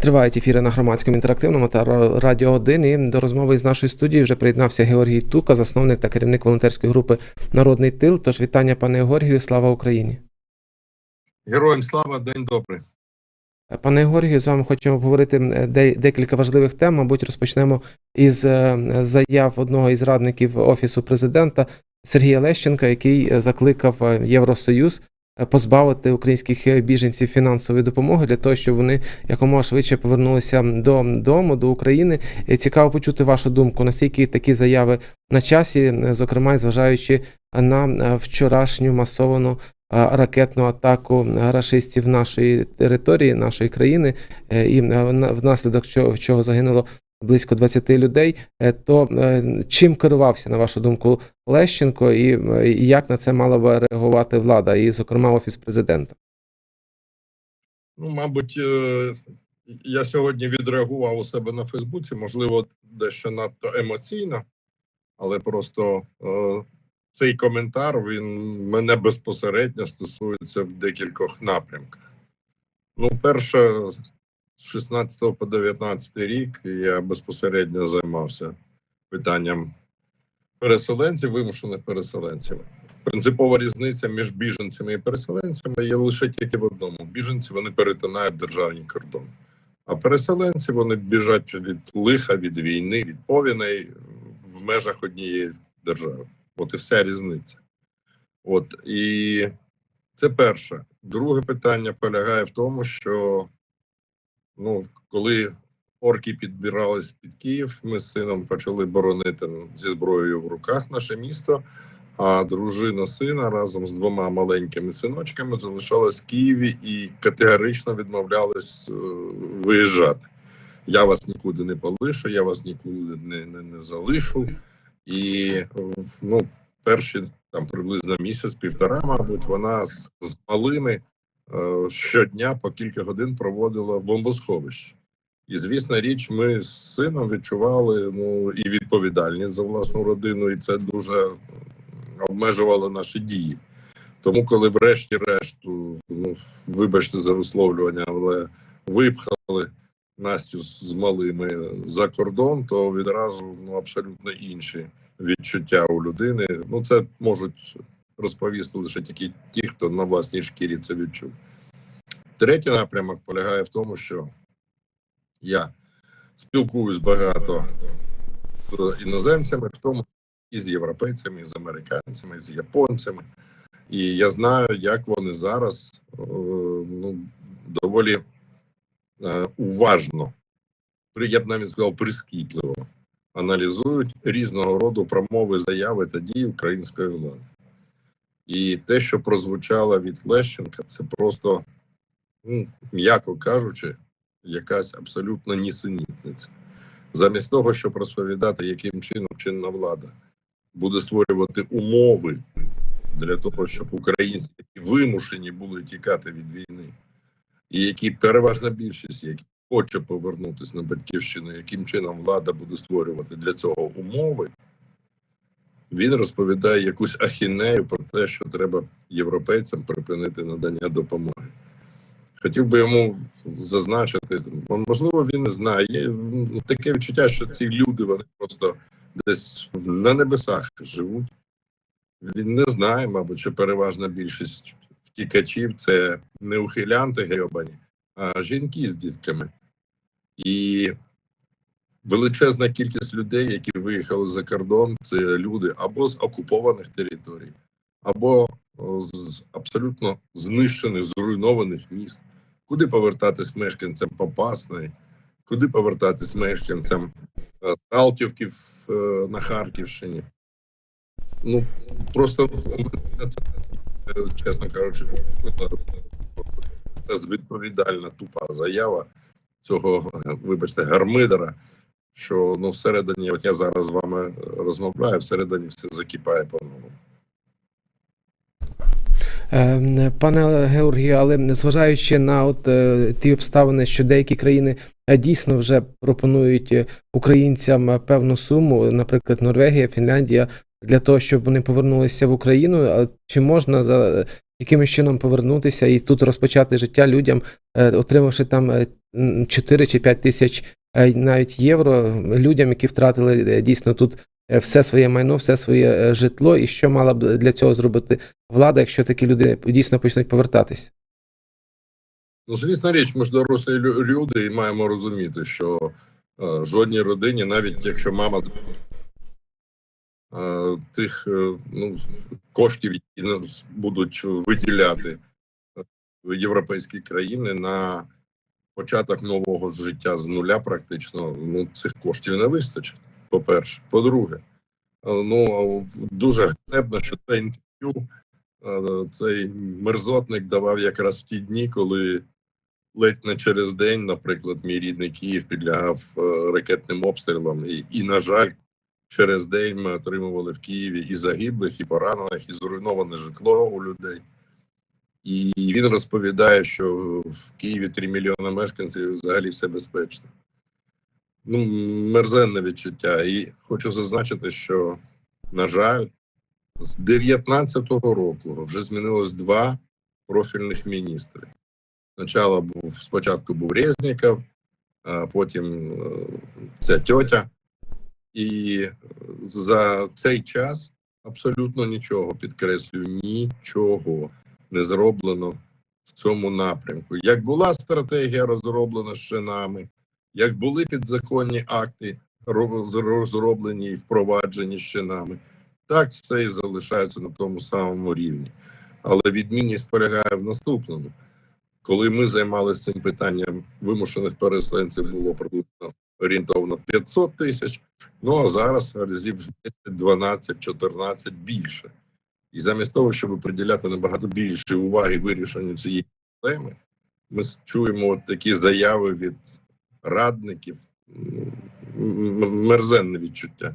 Тривають ефіри на громадському інтерактивному та Радіо 1. І до розмови з нашої студії вже приєднався Георгій Тука, засновник та керівник волонтерської групи Народний тил. Тож вітання, пане Георгію, слава Україні. Героям слава, день добрий. Пане Георгію, з вами хочемо обговорити е, декілька важливих тем. Мабуть, розпочнемо із е, заяв одного із радників Офісу президента Сергія Лещенка, який е, закликав е, Євросоюз е, позбавити українських е, біженців фінансової допомоги для того, щоб вони якомога швидше повернулися додому, до України. Е, Цікаво почути вашу думку, наскільки такі заяви на часі, е, зокрема, зважаючи на е, вчорашню масовану ракетну атаку рашистів нашої території, нашої країни, е, і е, внаслідок чого, чого загинуло близько 20 людей. Е, То е, чим керувався, на вашу думку, Лещенко, і, е, як на це мала б реагувати влада, і, зокрема, офіс президента? Ну, мабуть, я сьогодні відреагував у себе на Фейсбуці, можливо, дещо надто емоційно, але просто цей коментар він мене безпосередньо стосується в декількох напрямках. Ну, перше, з 16 по 19 рік я безпосередньо займався питанням переселенців, вимушених переселенців. Принципова різниця між біженцями і переселенцями є лише тільки в одному: біженці вони перетинають державні кордони, а переселенці вони біжать від лиха, від війни, від повіней в межах однієї держави. От і вся різниця. От і це перше. Друге питання полягає в тому, що ну, коли орки підбирались під Київ, ми з сином почали боронити зі зброєю в руках наше місто. А дружина сина разом з двома маленькими синочками залишалась в Києві і категорично відмовлялись е, виїжджати. Я вас нікуди не полишу, я вас нікуди не, не, не залишу. І ну, перші там приблизно місяць-півтора, мабуть, вона з, з малими щодня по кілька годин проводила в бомбосховищі. І звісно, річ, ми з сином відчували ну і відповідальність за власну родину, і це дуже обмежувало наші дії. Тому, коли врешті-решту, ну вибачте за висловлювання, але випхали Настю з малими за кордон, то відразу ну абсолютно інші відчуття у людини. Ну це можуть розповісти лише тільки ті, хто на власній шкірі це відчув. Третій напрямок полягає в тому, що я спілкуюсь багато з іноземцями, в тому і з європейцями, і з американцями, і з японцями. І я знаю, як вони зараз е, ну, доволі е, уважно, я б навіть сказав, прискіпливо аналізують різного роду промови, заяви та дії української влади. І те, що прозвучало від Лещенка, це просто, ну, м'яко кажучи, якась абсолютно нісенітниця. Замість того, щоб розповідати, яким чином чинна влада буде створювати умови для того, щоб українці вимушені були тікати від війни, і які переважна більшість, які хоче повернутися на батьківщину, яким чином влада буде створювати для цього умови, він розповідає якусь ахінею про те, що треба європейцям припинити надання допомоги. Хотів би йому зазначити, можливо, він не знає. Є таке відчуття, що ці люди вони просто десь на небесах живуть. Він не знає, мабуть, що переважна більшість втікачів це не ухилянти грьобані, а жінки з дітками. І величезна кількість людей, які виїхали за кордон, це люди або з окупованих територій, або з абсолютно знищених, зруйнованих міст. Куди повертатись мешканцям Попасної, куди повертатись мешканцям е, Салтівки в, е, на Харківщині. Ну, просто це, е, чесно кажучи, безвідповідальна тупа заява цього, е, вибачте, гармидера, що ну всередині, от я зараз з вами розмовляю, всередині все закипає по-новому. Е, Пане Георгію, але зважаючи на от е, ті обставини, що деякі країни е, дійсно вже пропонують е, українцям певну суму, наприклад, Норвегія, Фінляндія, для того, щоб вони повернулися в Україну. а Чи можна за якимось чином повернутися і тут розпочати життя людям, отримавши там е, 4 чи 5 тисяч навіть євро людям, які втратили е, дійсно тут е, все своє майно, все своє е, житло, і що мала б для цього зробити влада, якщо такі люди дійсно почнуть повертатись? Ну, звісно річ, ми ж дорослі люди і маємо розуміти, що е, жодній родині, навіть якщо мама е, тих е, ну, коштів, які нас будуть виділяти європейські країни на початок нового життя з нуля, практично ну, цих коштів не вистачить. По-перше, по-друге, е, ну дуже ганебно, що це інтерв'ю е, цей мерзотник давав якраз в ті дні, коли ледь не через день, наприклад, мій рідний Київ підлягав е, ракетним обстрілам, і, і на жаль, через день ми отримували в Києві і загиблих, і поранених, і зруйноване житло у людей. І він розповідає, що в Києві 3 мільйони мешканців взагалі все безпечно. Ну, мерзенне відчуття. І хочу зазначити, що, на жаль, з 19-го року вже змінилось два профільних міністри. Спочатку був спочатку був Резніков, а потім е, ця тьотя. І за цей час абсолютно нічого, підкреслюю, нічого не зроблено в цьому напрямку. Як була стратегія розроблена ще нами, як були підзаконні акти розроблені і впроваджені ще нами, так все і залишається на тому самому рівні. Але відмінність полягає в наступному. Коли ми займалися цим питанням вимушених переселенців, було приблизно орієнтовно 500 тисяч. Ну а зараз разів 10, 12, 14 більше. І замість того, щоб приділяти набагато більше уваги вирішенню цієї проблеми, ми чуємо от такі заяви від радників. Мерзенне відчуття.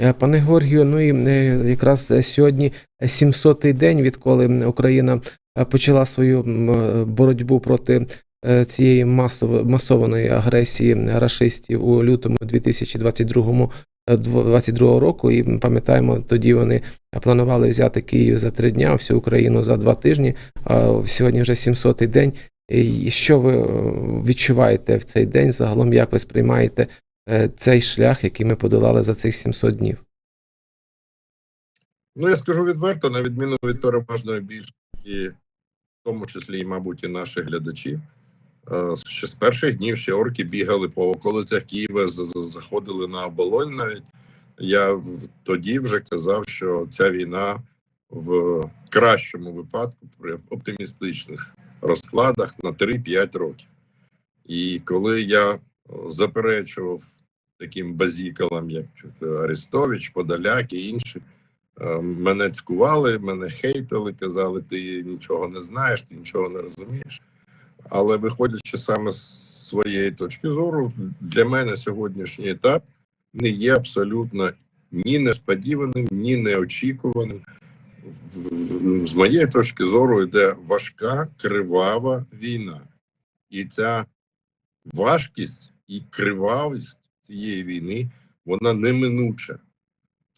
Е, Пане Георгію, ну і е, якраз е, сьогодні 700-й день, відколи Україна почала свою боротьбу проти цієї масово, масованої агресії рашистів у лютому 2022 е, дво- 22 року. І пам'ятаємо, тоді вони планували взяти Київ за три дня, всю Україну за два тижні. А сьогодні вже 700-й день. І що ви е, відчуваєте в цей день? Загалом, як ви сприймаєте е, цей шлях, який ми подолали за цих 700 днів? Ну, я скажу відверто, на відміну від переважної більшості, в тому числі і, мабуть, і наших глядачів. Е, Ще з перших днів ще орки бігали по околицях Києва, заходили на оболонь навіть. Я тоді вже казав, що ця війна в кращому випадку, при оптимістичних розкладах на 3-5 років. І коли я е, заперечував таким базікалам, як е, Арестович, Подоляк і інші, Мене цькували, мене хейтили, казали, ти нічого не знаєш, ти нічого не розумієш. Але виходячи саме з своєї точки зору, для мене сьогоднішній етап не є абсолютно ні несподіваним, ні неочікуваним. З моєї точки зору йде важка, кривава війна. І ця важкість і кривавість цієї війни вона неминуча.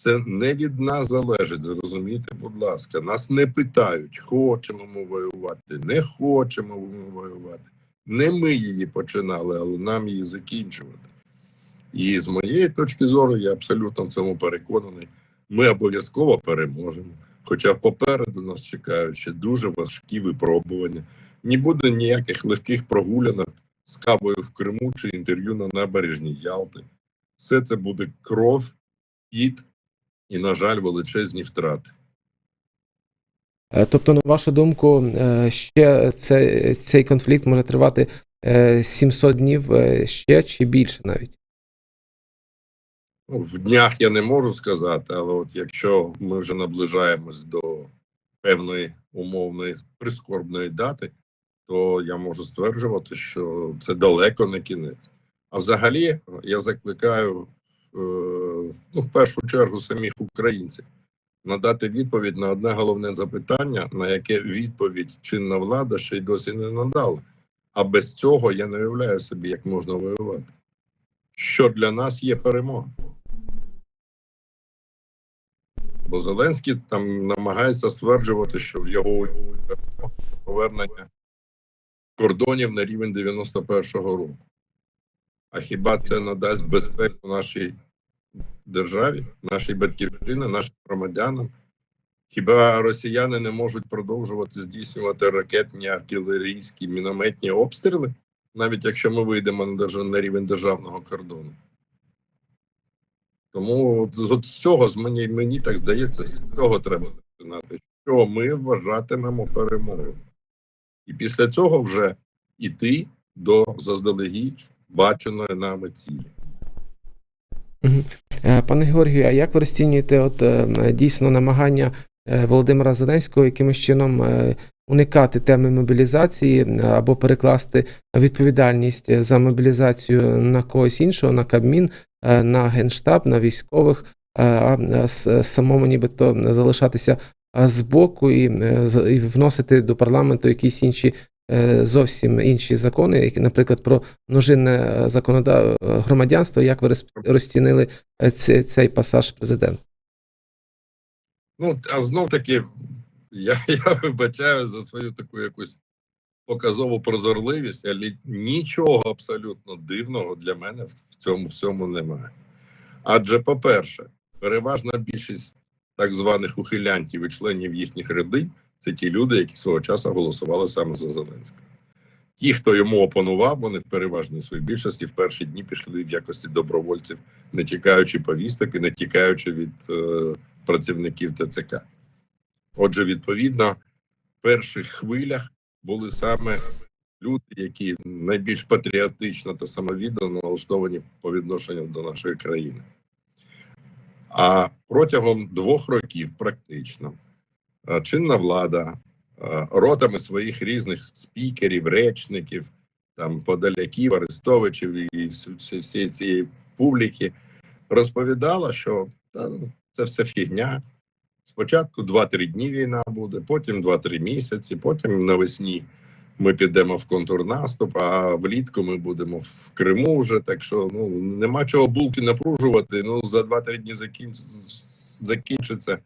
Це не від нас залежить, зрозумійте, будь ласка. Нас не питають, хочемо ми воювати, не хочемо ми воювати. Не ми її починали, але нам її закінчувати. І з моєї точки зору, я абсолютно в цьому переконаний. Ми обов'язково переможемо. Хоча попереду нас чекають ще дуже важкі випробування. Не буде ніяких легких прогулянок з кавою в Криму чи інтерв'ю на набережній Ялти. Все це буде кров, піт і, на жаль, величезні втрати. Е, Тобто, на вашу думку, е, ще це, цей конфлікт може тривати е, 700 днів е, ще чи більше навіть? Ну, в днях я не можу сказати, але от якщо ми вже наближаємось до певної умовної прискорбної дати, то я можу стверджувати, що це далеко не кінець. А взагалі я закликаю ну, в першу чергу самих українців надати відповідь на одне головне запитання, на яке відповідь чинна влада ще й досі не надала. А без цього я не уявляю собі, як можна воювати. Що для нас є перемога. Бо Зеленський там намагається стверджувати, що в його повернення кордонів на рівень 91-го року. А хіба це надасть безпеку нашій державі, нашій батьківщині, нашим громадянам? Хіба росіяни не можуть продовжувати здійснювати ракетні, артилерійські, мінометні обстріли, навіть якщо ми вийдемо на, рівень державного кордону? Тому з цього з мені, мені так здається, з цього треба починати, що ми вважатимемо перемогою. І після цього вже йти до заздалегідь баченої нами цілі. Е, Пане Георгію, а як ви розцінюєте от, е, дійсно намагання е, Володимира Зеленського якимось чином уникати теми мобілізації або перекласти відповідальність за мобілізацію на когось іншого, на Кабмін, на Генштаб, на військових, а самому нібито залишатися збоку і, вносити до парламенту якісь інші зовсім інші закони, які, наприклад, про множинне законода... громадянство, як ви розцінили е, цей, цей пасаж президента? Ну, а знов таки, я, я вибачаю за свою таку якусь показову прозорливість, але нічого абсолютно дивного для мене в, цьому всьому немає. Адже, по-перше, переважна більшість так званих ухилянтів і членів їхніх ряди це ті люди, які свого часу голосували саме за Зеленського. Ті, хто йому опонував, вони в переважній своїй більшості в перші дні пішли в якості добровольців, не чекаючи повісток і не тікаючи від е, працівників ТЦК. Отже, відповідно, в перших хвилях були саме люди, які найбільш патріотично та самовіддано налаштовані по відношенню до нашої країни. А протягом двох років, практично, чинна влада е, ротами своїх різних спікерів, речників, там подаляків, арестовичів і всієї цієї публіки розповідала, що та, ну, це все фігня. Спочатку 2-3 дні війна буде, потім 2-3 місяці, потім навесні ми підемо в контрнаступ, а влітку ми будемо в Криму вже. Так що ну нема чого булки напружувати. Ну за 2-3 дні закінч... закінчиться.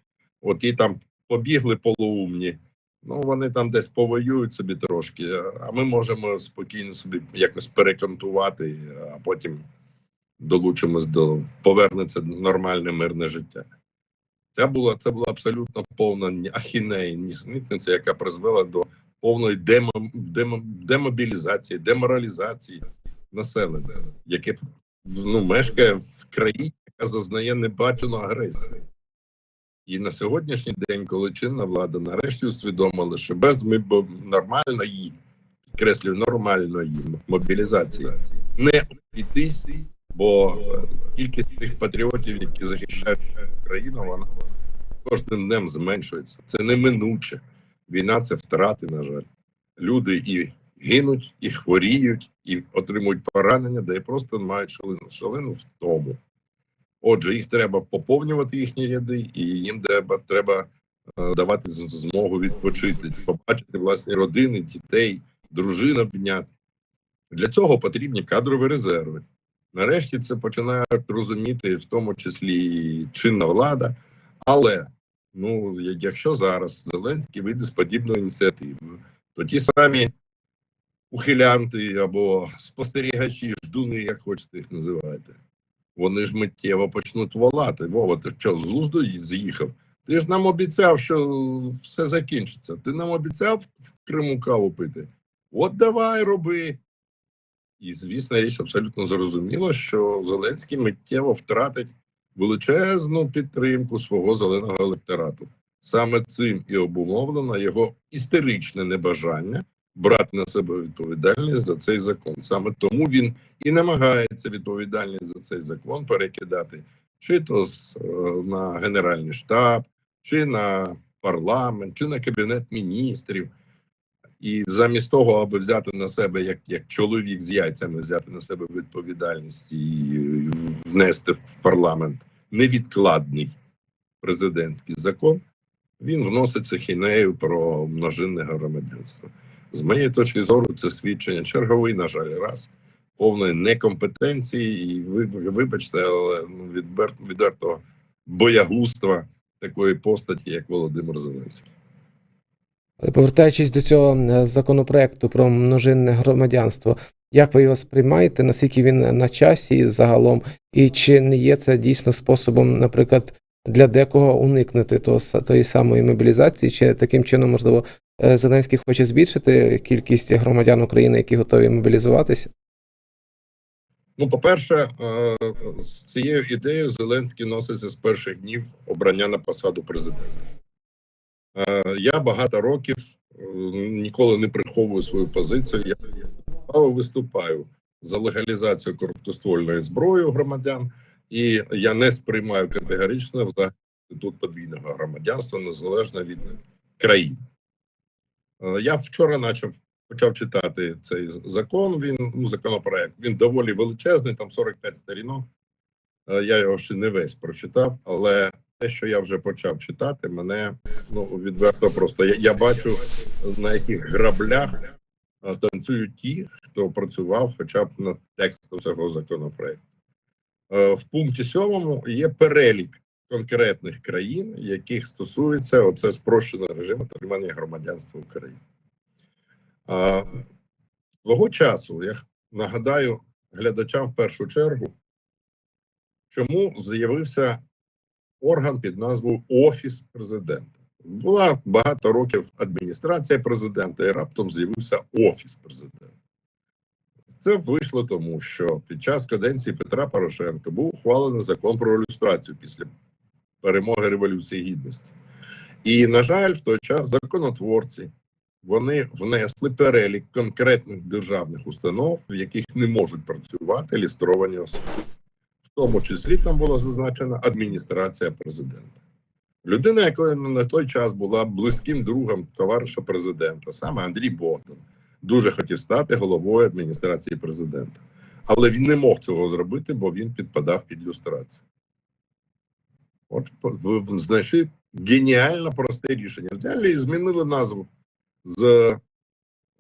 От і там побігли полуумні. Ну вони там десь повоюють собі трошки, а ми можемо спокійно собі якось перекантувати, а потім долучимось до повернеться нормальне мирне життя. Це була це була абсолютно повна ахінея, нісенітниця, яка призвела до повної демо, демо, демобілізації, деморалізації населення, яке ну, мешкає в країні, яка зазнає небачену агресію. І на сьогоднішній день, коли чинна влада нарешті усвідомила, що без нормальної, підкреслюю, нормальної мобілізації не обійтись, бо кількість тих патріотів, які захищають країну, вона кожним днем зменшується. Це неминуче. Війна це втрати, на жаль. Люди і гинуть, і хворіють, і отримують поранення, де просто мають шалину в тому. Отже, їх треба поповнювати їхні ряди, і їм треба, треба е, давати змогу відпочити, побачити власні родини, дітей, дружин обняти. Для цього потрібні кадрові резерви. Нарешті це починають розуміти, в тому числі і чинна влада. Але ну, якщо зараз Зеленський вийде з подібною ініціативою, то ті самі ухилянти або спостерігачі, ждуни, як хочете їх називайте, вони ж миттєво почнуть волати. Вова, ти що, з глузду з'їхав? Ти ж нам обіцяв, що все закінчиться. Ти нам обіцяв в Криму каву пити. От давай роби. І, звісно, річ абсолютно зрозуміло, що Зеленський миттєво втратить величезну підтримку свого зеленого електорату. Саме цим і обумовлено його істеричне небажання брати на себе відповідальність за цей закон. Саме тому він і намагається відповідальність за цей закон перекидати чи то е, на Генеральний штаб, чи на парламент, чи на кабінет міністрів. І замість того, аби взяти на себе, як, як чоловік з яйцями, взяти на себе відповідальність і внести в парламент невідкладний президентський закон, він вносить хінею про множинне громадянство. З моєї точки зору, це свідчення черговий, на жаль, раз повної некомпетенції, і ви вибачте, але ну, відбер, відвертого боягузтва такої постаті, як Володимир Зеленський. Повертаючись до цього е, законопроекту про множинне громадянство, як ви його сприймаєте, наскільки він на часі загалом, і чи не є це дійсно способом, наприклад, для декого уникнути того, тої самої мобілізації, чи таким чином, можливо, Зеленський хоче збільшити кількість громадян України, які готові мобілізуватися? Ну, по-перше, е, з цією ідеєю Зеленський носиться з перших днів обрання на посаду президента. Е, Я багато років е, ніколи не приховую свою позицію. Я виступаю за легалізацію короткоствольної зброї у громадян, і я не сприймаю категорично взагалі інститут подвійного громадянства незалежно від країн. Е, Я вчора почав почав читати цей закон. Він ну законопроект. Він доволі величезний, там 45 сторінок. Е, Я його ще не весь прочитав, але те, що я вже почав читати, мене ну відверто просто я, я бачу на яких граблях е, танцюють ті, хто працював хоча б над текстом цього законопроекту. В пункті сьомому є перелік конкретних країн, яких стосується оце спрощений режим отримання громадянства України. А, свого часу я нагадаю глядачам в першу чергу, чому з'явився орган під назвою Офіс президента. Була багато років адміністрація президента, і раптом з'явився Офіс президента. Це вийшло тому, що під час каденції Петра Порошенка був ухвалений закон про ілюстрацію після перемоги Революції Гідності. І, на жаль, в той час законотворці вони внесли перелік конкретних державних установ, в яких не можуть працювати лістровані особи. В тому числі там була зазначена адміністрація президента. Людина, яка на той час була близьким другом товариша президента, саме Андрій Богдан, дуже хотів стати головою адміністрації президента. Але він не мог цього зробити, бо він підпадав під люстрацію. От в- в- знайшли геніально просте рішення. Взяли і змінили назву з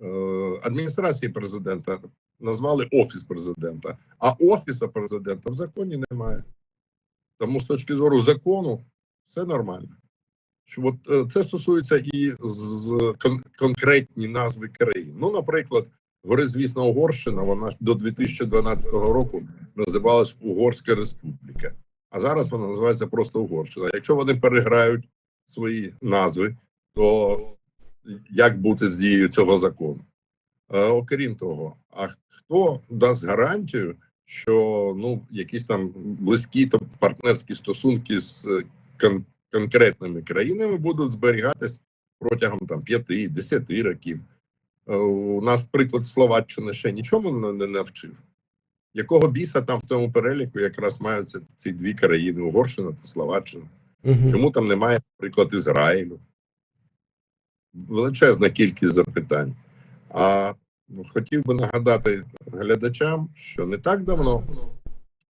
е, адміністрації президента, назвали Офіс президента, а Офіса президента в законі немає. Тому з точки зору закону все нормально. Що от е, це стосується і з кон- конкретні назви країн. Ну, наприклад, горизвісна Угорщина, вона до 2012 року називалась Угорська Республіка, а зараз вона називається просто Угорщина. Якщо вони переграють свої назви, то як бути з дією цього закону? Е, окрім того, а хто дасть гарантію, що ну якісь там близькі та партнерські стосунки з е, кон- конкретними країнами будуть зберігатись протягом там 5-10 років. Е, У нас приклад Словаччини ще нічому не- не навчив. Якого біса там в цьому переліку якраз маються ці дві країни Угорщина та Словаччина? Угу. Чому там немає, наприклад, Ізраїлю? Величезна кількість запитань. А хотів би нагадати глядачам, що не так давно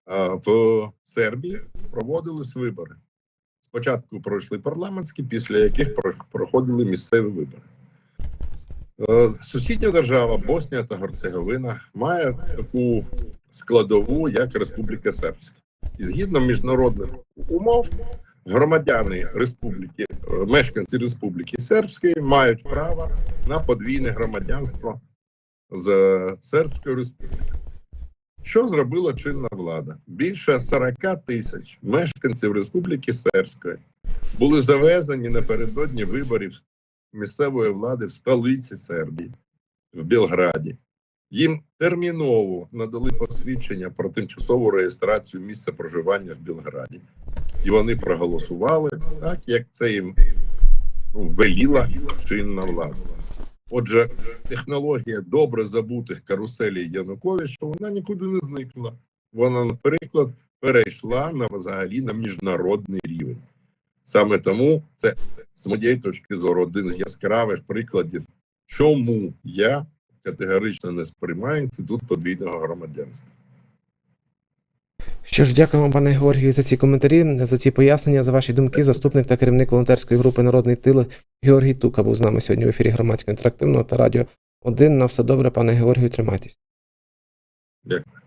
а, в Сербії проводились вибори. Спочатку пройшли парламентські, після яких проходили місцеві вибори. Е, Сусідня держава Боснія та Герцеговина має таку складову, як Республіка Сербська. І згідно міжнародних умов, громадяни республіки, е, мешканці Республіки Сербської мають право на подвійне громадянство з е, Сербської республіки. Що зробила чинна влада? Більше 40 тисяч мешканців Республіки Сербської були завезені напередодні виборів місцевої влади в столиці Сербії, в Білграді. Їм терміново надали посвідчення про тимчасову реєстрацію місця проживання в Білграді, і вони проголосували так, як це їм ну, веліла чинна влада. Отже, технологія добре забутих каруселей Януковича вона нікуди не зникла. Вона, наприклад, перейшла на взагалі на міжнародний рівень. Саме тому це з моєї точки зору один з яскравих прикладів, чому я категорично не сприймаю інститут подвійного громадянства. Що ж, дякуємо, пане Георгію, за ці коментарі, за ці пояснення, за ваші думки. Заступник та керівник волонтерської групи Народний тил Георгій Тука був з нами сьогодні в ефірі громадського інтерактивного та радіо 1. На все добре, пане Георгію, тримайтесь. Дякую.